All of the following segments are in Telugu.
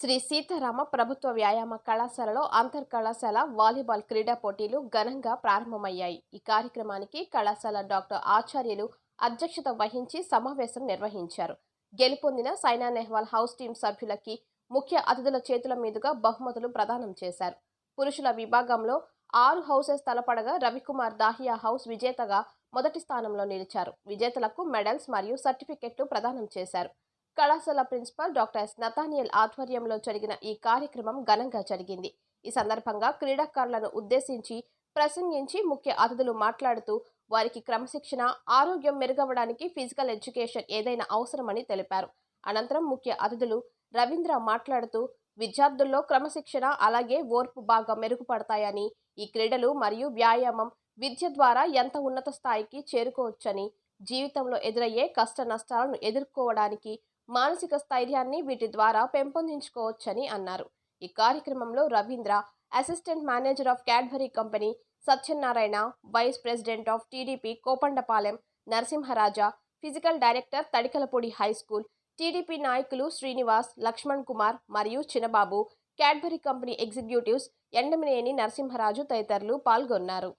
శ్రీ సీతారామ ప్రభుత్వ వ్యాయామ కళాశాలలో అంతర్ కళాశాల వాలీబాల్ క్రీడా పోటీలు ఘనంగా ప్రారంభమయ్యాయి. ఈ కార్యక్రమానికి కళాశాల డాక్టర్ ఆచార్యులు అధ్యక్షత వహించి సమావేశం నిర్వహించారు. గెలుపొందిన సైనా నెహ్వాల్ హౌస్ టీం సభ్యులకి ముఖ్య అతిథుల చేతుల మీదుగా బహుమతులు ప్రదానం చేశారు. పురుషుల విభాగంలో ఆరు హౌసెస్ తలపడగా రవికుమార్ దాహియా హౌస్ విజేతగా మొదటి స్థానంలో నిలిచారు. విజేతలకు మెడల్స్ మరియు సర్టిఫికెట్లు ప్రదానం చేశారు. కళాశాల ప్రిన్సిపల్ డాక్టర్ ఎస్. నతానియల్ ఆధ్వర్యంలో జరిగిన ఈ కార్యక్రమం ఘనంగా జరిగింది. ఈ సందర్భంగా క్రీడాకారులను ఉద్దేశించి ప్రసంగించి ముఖ్య అతిథులు మాట్లాడుతూ వారికి క్రమశిక్షణ ఆరోగ్యం మెరుగవడానికి ఫిజికల్ ఎడ్యుకేషన్ ఏదైనా అవసరమని తెలిపారు. అనంతరం ముఖ్య అతిథులు రవీంద్ర మాట్లాడుతూ విద్యార్థుల్లో క్రమశిక్షణ అలాగే ఓర్పు బాగా మెరుగుపడతాయని ఈ క్రీడలు మరియు వ్యాయామం విద్య ద్వారా ఎంత ఉన్నత స్థాయికి చేరుకోవచ్చని జీవితంలో ఎదురయ్యే కష్ట నష్టాలను ఎదుర్కోవడానికి మానసిక స్థైర్యాన్ని వీటి ద్వారా పెంపొందించుకోవచ్చని అన్నారు. ఈ కార్యక్రమంలో Ravindra assistant manager of Cadbury company Satyanarayana vice president of TDP Kopandapalem Narasimharaja physical director Tadikalapudi high school TDP నాయకులు శ్రీనివాస్ లక్ష్మణ్ కుమార్ మరియు Chinababu Cadbury company executives Endamineni Narasimharaju తదితరులు పాల్గొన్నారు.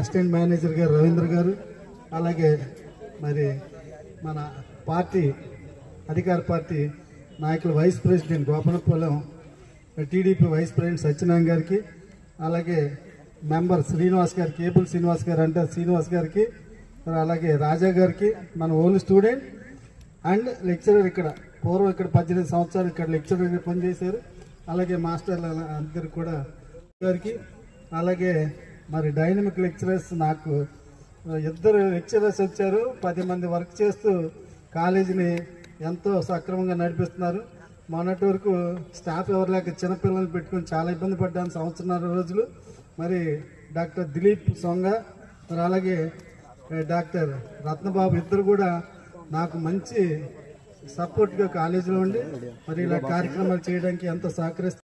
అసిస్టెంట్ మేనేజర్ గారు రవీంద్ర గారు అలాగే మరి మన పార్టీ అధికార పార్టీ నాయకులు vice president Gopanapalem TDP vice president Satyanarayana గారికి అలాగే మెంబర్ శ్రీనివాస్ గారు కేబుల్ శ్రీనివాస్ గారు అంటే శ్రీనివాస్ గారికి మరి అలాగే రాజా గారికి మన ఓన్ స్టూడెంట్ అండ్ లెక్చరర్ ఇక్కడ పూర్వం ఇక్కడ పద్దెనిమిది సంవత్సరాలు ఇక్కడ లెక్చరర్గా పనిచేశారు. అలాగే మాస్టర్లు అందరు కూడా గారికి అలాగే మరి డైనమిక్ లెక్చరర్స్ నాకు ఇద్దరు లెక్చరర్స్ వచ్చారు. పది మంది వర్క్ చేస్తూ కాలేజీని ఎంతో సక్రమంగా నడిపిస్తున్నారు. మొన్నటి వరకు స్టాఫ్ ఎవరు లేక చిన్నపిల్లల్ని పెట్టుకొని చాలా ఇబ్బంది పడ్డాను సంవత్సరాల రోజులు. మరి డాక్టర్ దిలీప్ సొంగ మరి అలాగే డాక్టర్ రత్నబాబు ఇద్దరు కూడా నాకు మంచి సపోర్ట్గా కాలేజీలో ఉండి మరి ఇలా కార్యక్రమాలు చేయడానికి ఎంతో సహకరిస్తారు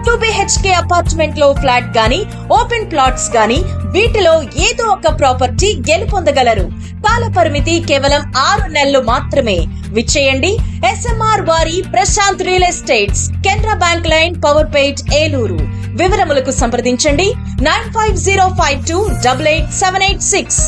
టూ బిహెచ్కే అపార్ట్మెంట్లో ఫ్లాట్ గాని ఓపెన్ ప్లాట్స్ గాని వీటిలో ఏదో ఒక ప్రాపర్టీ గెలుపొందగలరు. కాల పరిమితి కేవలం ఆరు నెలలు మాత్రమే. విచ్చేయండి. ఎస్ఎంఆర్ వారి Prashanth real estates Canara bank line Powerpet Eluru. వివరములకు సంప్రదించండి. Nine five zero five two double eight seven eight six.